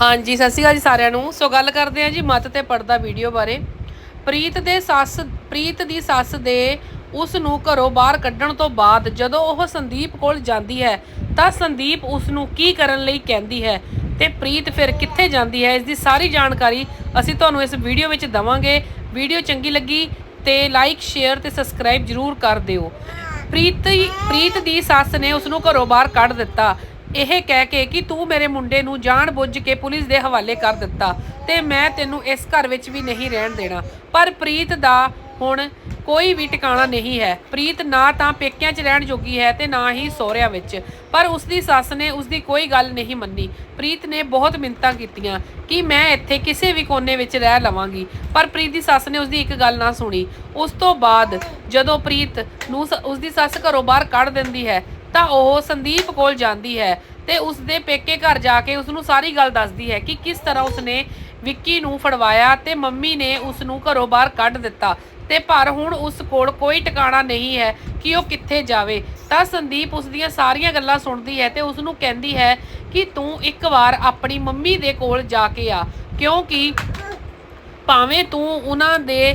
ਹਾਂਜੀ, ਸਤਿ ਸ਼੍ਰੀ ਅਕਾਲ ਜੀ ਸਾਰਿਆਂ ਨੂੰ। ਸੋ ਗੱਲ ਕਰਦੇ ਹਾਂ ਜੀ ਮਤ ਤੇ ਪਰਦਾ ਵੀਡੀਓ ਬਾਰੇ। ਪ੍ਰੀਤ ਦੇ ਸੱਸ, ਪ੍ਰੀਤ ਦੀ ਸੱਸ ਦੇ ਉਸ ਨੂੰ ਘਰੋਂ ਬਾਹਰ ਕੱਢਣ ਤੋਂ ਬਾਅਦ ਜਦੋਂ ਉਹ ਸੰਦੀਪ ਕੋਲ ਜਾਂਦੀ ਹੈ, ਤਾਂ ਸੰਦੀਪ ਉਸ ਨੂੰ ਕੀ ਕਰਨ ਲਈ ਕਹਿੰਦੀ ਹੈ ਤੇ ਪ੍ਰੀਤ ਫਿਰ ਕਿੱਥੇ ਜਾਂਦੀ ਹੈ, ਇਸ ਦੀ ਸਾਰੀ ਜਾਣਕਾਰੀ ਅਸੀਂ ਤੁਹਾਨੂੰ ਇਸ ਵੀਡੀਓ ਵਿੱਚ ਦਵਾਂਗੇ। ਵੀਡੀਓ ਚੰਗੀ ਲੱਗੀ ਤੇ ਲਾਈਕ ਸ਼ੇਅਰ ਤੇ ਸਬਸਕ੍ਰਾਈਬ ਜਰੂਰ ਕਰ ਦਿਓ। ਪ੍ਰੀਤ ਪ੍ਰੀਤ ਦੀ ਸੱਸ ਨੇ ਉਸ ਨੂੰ ਘਰੋਂ ਬਾਹਰ ਕੱਢ ਦਿੱਤਾ। ਇਹ ਕਹਿ ਕੇ ਕਿ ਤੂੰ ਮੇਰੇ ਮੁੰਡੇ ਨੂੰ ਜਾਣ ਬੁੱਝ ਕੇ ਪੁਲਿਸ ਦੇ ਹਵਾਲੇ ਕਰ ਦਿੱਤਾ ਤੇ ਮੈਂ ਤੈਨੂੰ ਇਸ ਘਰ ਵਿੱਚ ਵੀ ਨਹੀਂ ਰਹਿਣ ਦੇਣਾ। ਪਰ ਪ੍ਰੀਤ ਦਾ ਹੁਣ ਕੋਈ ਵੀ ਟਿਕਾਣਾ ਨਹੀਂ ਹੈ। ਪ੍ਰੀਤ ਨਾ ਤਾਂ ਪੇਕਿਆਂ 'ਚ ਰਹਿਣ ਜੋਗੀ ਹੈ ਤੇ ਨਾ ਹੀ ਸਹੁਰਿਆਂ ਵਿੱਚ। ਪਰ ਉਸ ਦੀ ਸੱਸ ਨੇ ਉਸ ਦੀ ਕੋਈ ਗੱਲ ਨਹੀਂ ਮੰਨੀ। ਪ੍ਰੀਤ ਨੇ ਬਹੁਤ ਮਿੰਨਤਾਂ ਕੀਤੀਆਂ ਕਿ ਮੈਂ ਇੱਥੇ ਕਿਸੇ ਵੀ ਕੋਨੇ ਵਿੱਚ ਰਹਿ ਲਵਾਂਗੀ। ਪਰ ਪ੍ਰੀਤ ਦੀ ਸੱਸ ਨੇ ਉਸ ਦੀ ਇੱਕ ਗੱਲ ਨਾ ਸੁਣੀ। ਉਸ ਤੋਂ ਬਾਅਦ ਜਦੋਂ ਪ੍ਰੀਤ ਨੂੰ ਸ- ਉਸ ਦੀ ਸੱਸ ਘਰੋਂ ਬਾਹਰ ਕੱਢ ਦਿੰਦੀ ਹੈ ਤਾਂ ਉਹ ਸੰਦੀਪ ਕੋਲ ਜਾਂਦੀ ਹੈ ਤੇ ਉਸ ਦੇ ਪੇਕੇ ਘਰ ਜਾ ਕੇ ਉਸ ਨੂੰ ਸਾਰੀ ਗੱਲ ਦੱਸਦੀ ਹੈ ਕਿ ਕਿਸ ਤਰ੍ਹਾਂ ਉਸਨੇ ਵਿੱਕੀ ਨੂੰ ਫੜਵਾਇਆ ਤੇ ਮੰਮੀ ਨੇ ਉਸ ਨੂੰ ਘਰੋਂ ਬਾਹਰ ਕੱਢ ਦਿੱਤਾ। ਤੇ ਪਰ ਹੁਣ ਉਸ ਕੋਲ ਕੋਈ ਟਿਕਾਣਾ ਨਹੀਂ ਹੈ ਕਿ ਉਹ ਕਿੱਥੇ ਜਾਵੇ। ਤਾਂ ਸੰਦੀਪ ਉਸ ਦੀਆਂ ਸਾਰੀਆਂ ਗੱਲਾਂ ਸੁਣਦੀ ਹੈ ਤੇ ਉਸ ਨੂੰ ਕਹਿੰਦੀ ਹੈ ਕਿ ਤੂੰ ਇੱਕ ਵਾਰ ਆਪਣੀ ਮੰਮੀ ਦੇ ਕੋਲ ਜਾ ਕੇ ਆ, ਕਿਉਂਕਿ ਭਾਵੇਂ ਤੂੰ ਉਹਨਾਂ ਦੇ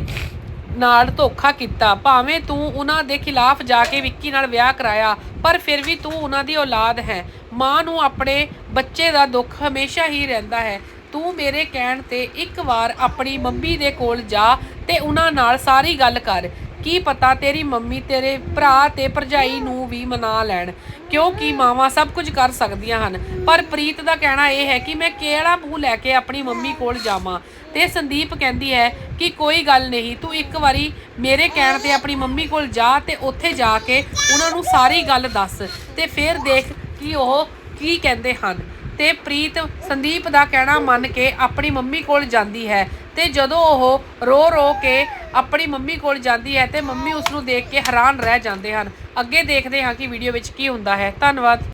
ਨਾਲ ਧੋਖਾ ਕੀਤਾ। ਭਾਵੇਂ ਤੂੰ ਉਹਨਾਂ ਦੇ ਖਿਲਾਫ ਜਾ ਕੇ ਵਿੱਕੀ ਨਾਲ ਵਿਆਹ ਕਰਾਇਆ, ਪਰ ਫਿਰ ਵੀ ਤੂੰ ਉਹਨਾਂ ਦੀ ਔਲਾਦ ਹੈ। ਮਾਂ ਨੂੰ ਆਪਣੇ ਬੱਚੇ ਦਾ ਦੁੱਖ ਹਮੇਸ਼ਾ ਹੀ ਰਹਿੰਦਾ ਹੈ। ਤੂੰ ਮੇਰੇ ਕਹਿਣ ਤੇ ਇੱਕ ਵਾਰ ਆਪਣੀ ਮੰਮੀ ਦੇ ਕੋਲ ਜਾ ਤੇ ਉਹਨਾਂ ਨਾਲ ਸਾਰੀ ਗੱਲ ਕਰ। ਕੀ ਪਤਾ ਤੇਰੀ ਮੰਮੀ ਤੇਰੇ ਭਰਾ ਤੇ ਭਰਜਾਈ ਨੂੰ ਵੀ ਮਨਾ ਲੈਣ। ਕਿਉਂਕਿ ਮਾਵਾਂ ਸਭ ਕੁਝ ਕਰ ਸਕਦੀਆਂ ਹਨ। ਪਰ ਪ੍ਰੀਤ ਦਾ ਕਹਿਣਾ ਇਹ ਹੈ ਕਿ ਮੈਂ ਕਿਹੜਾ ਮੂੰਹ ਲੈ ਕੇ ਆਪਣੀ ਮੰਮੀ ਕੋਲ ਜਾਵਾਂ? ਤੇ ਸੰਦੀਪ ਕਹਿੰਦੀ ਹੈ ਕਿ ਕੋਈ ਗੱਲ ਨਹੀਂ, ਤੂੰ ਇੱਕ ਵਾਰੀ ਮੇਰੇ ਕਹਿਣ ਤੇ ਆਪਣੀ ਮੰਮੀ ਕੋਲ ਜਾ ਤੇ ਉੱਥੇ ਜਾ ਕੇ ਉਹਨਾਂ ਨੂੰ ਸਾਰੀ ਗੱਲ ਦੱਸ ਤੇ ਫਿਰ ਦੇਖ ਕਿ ਉਹ ਕੀ ਕਹਿੰਦੇ ਹਨ। ਤੇ ਪ੍ਰੀਤ, ਸੰਦੀਪ ਦਾ ਕਹਿਣਾ ਮੰਨ ਕੇ ਆਪਣੀ ਮੰਮੀ ਕੋਲ ਜਾਂਦੀ ਹੈ। ਤੇ ਜਦੋਂ ਉਹ ਰੋ ਰੋ ਕੇ ਆਪਣੀ ਮੰਮੀ ਕੋਲ ਜਾਂਦੀ ਹੈ ਤੇ ਮੰਮੀ ਉਸ ਨੂੰ ਦੇਖ ਕੇ ਹੈਰਾਨ ਰਹਿ ਜਾਂਦੇ ਹਨ। ਅੱਗੇ ਦੇਖਦੇ ਹਾਂ ਕਿ ਵੀਡੀਓ ਵਿੱਚ ਕੀ ਹੁੰਦਾ ਹੈ। ਧੰਨਵਾਦ।